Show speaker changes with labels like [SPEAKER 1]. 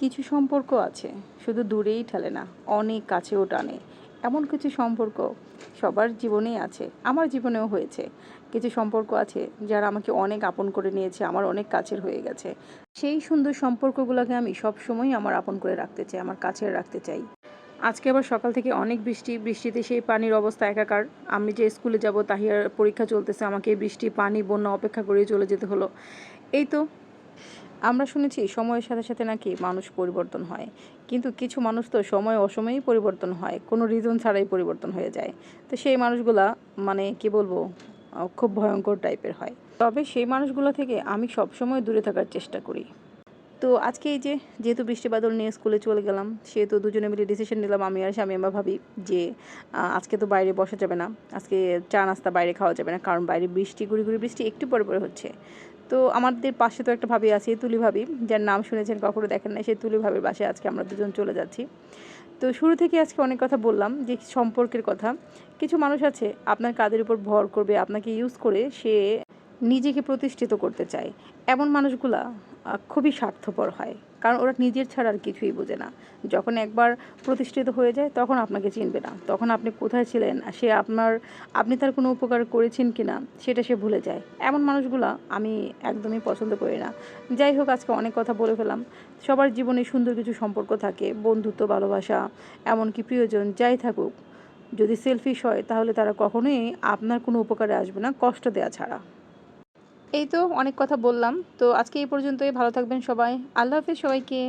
[SPEAKER 1] কিছু সম্পর্ক আছে, শুধু দূরেই ঠেলে না, অনেক কাছেও টানে। এমন কিছু সম্পর্ক সবার জীবনেই আছে, আমার জীবনেও হয়েছে। কিছু সম্পর্ক আছে যারা আমাকে অনেক আপন করে নিয়েছে, আমার অনেক কাছের হয়ে গেছে। সেই সুন্দর সম্পর্কগুলোকে আমি সবসময় আমার আপন করে রাখতে চাই, আমার কাছের রাখতে চাই। আজকে আবার সকাল থেকে অনেক বৃষ্টি, বৃষ্টিতে সেই পানির অবস্থা একাকার। আমি যে স্কুলে যাব, তাহিয়ার পরীক্ষা চলতেছে, আমাকে বৃষ্টি, পানি, বন্যা অপেক্ষা করে চলে যেতে হলো। এই তো আমরা শুনেছি সময়ের সাথে সাথে নাকি মানুষ পরিবর্তন হয়। কিন্তু কিছু মানুষ তো সময় অসময়েই পরিবর্তন হয়, কোনো রিজন ছাড়াই পরিবর্তন হয়ে যায়। তো সেই মানুষগুলা মানে কি বলব খুব ভয়ঙ্কর টাইপের হয়। তবে সেই মানুষগুলো থেকে আমি সবসময় দূরে থাকার চেষ্টা করি। তো আজকে এই যে, যেহেতু বৃষ্টি বাদল নিয়ে স্কুলে চলে গেলাম, সেহেতু দুজনে মিলে ডিসিশন নিলাম, আমি আর স্বামী, আমরা ভাবি যে আজকে তো বাইরে বসা যাবে না। আজকে চা নাস্তা বাইরে খাওয়া যাবে না, কারণ বাইরে বৃষ্টি, গুড়ি গুড়ি বৃষ্টি একটু পরে পরে হচ্ছে। তো আমাদের পাশে তো একটা ভাবি আছে, তুলি ভাবি, যার নাম শুনেছেন, কখনো দেখেন না সেই তুলি ভাবির বাসায় আজকে আমরা দুজন চলে যাচ্ছি। তো শুরু থেকে আজকে অনেক কথা বললাম, যে সম্পর্কের কথা। কিছু মানুষ আছে, আপনার কাদের উপর ভর করবে, আপনাকে ইউজ করে সে নিজেকে প্রতিষ্ঠিত করতে চায়। এমন মানুষগুলা খুবই স্বার্থপর হয়। কারণ ওরা নিজের ছাড়া আর কিছুই বোঝে না। যখন একবার প্রতিষ্ঠিত হয়ে যায়, তখন আপনাকে চিনবে না। তখন আপনি কোথায় ছিলেন, সে আপনার, আপনি তার কোনো উপকার করেছেন কি না সেটা সে ভুলে যায়। এমন মানুষগুলা আমি একদমই পছন্দ করি না। যাই হোক, আজকে অনেক কথা বলে ফেলাম সবার জীবনে সুন্দর কিছু সম্পর্ক থাকে, বন্ধুত্ব, ভালোবাসা, এমনকি প্রিয়জন, যাই থাকুক। যদি সেলফিশ হয়, তাহলে তারা কখনোই আপনার কোনো উপকারে আসবে না, কষ্ট দেওয়া ছাড়া। এই তো অনেক কথা বললাম। তো আজকে এই পর্যন্তই। ভালো থাকবেন সবাই। আল্লাহ হাফিজ সবাইকে।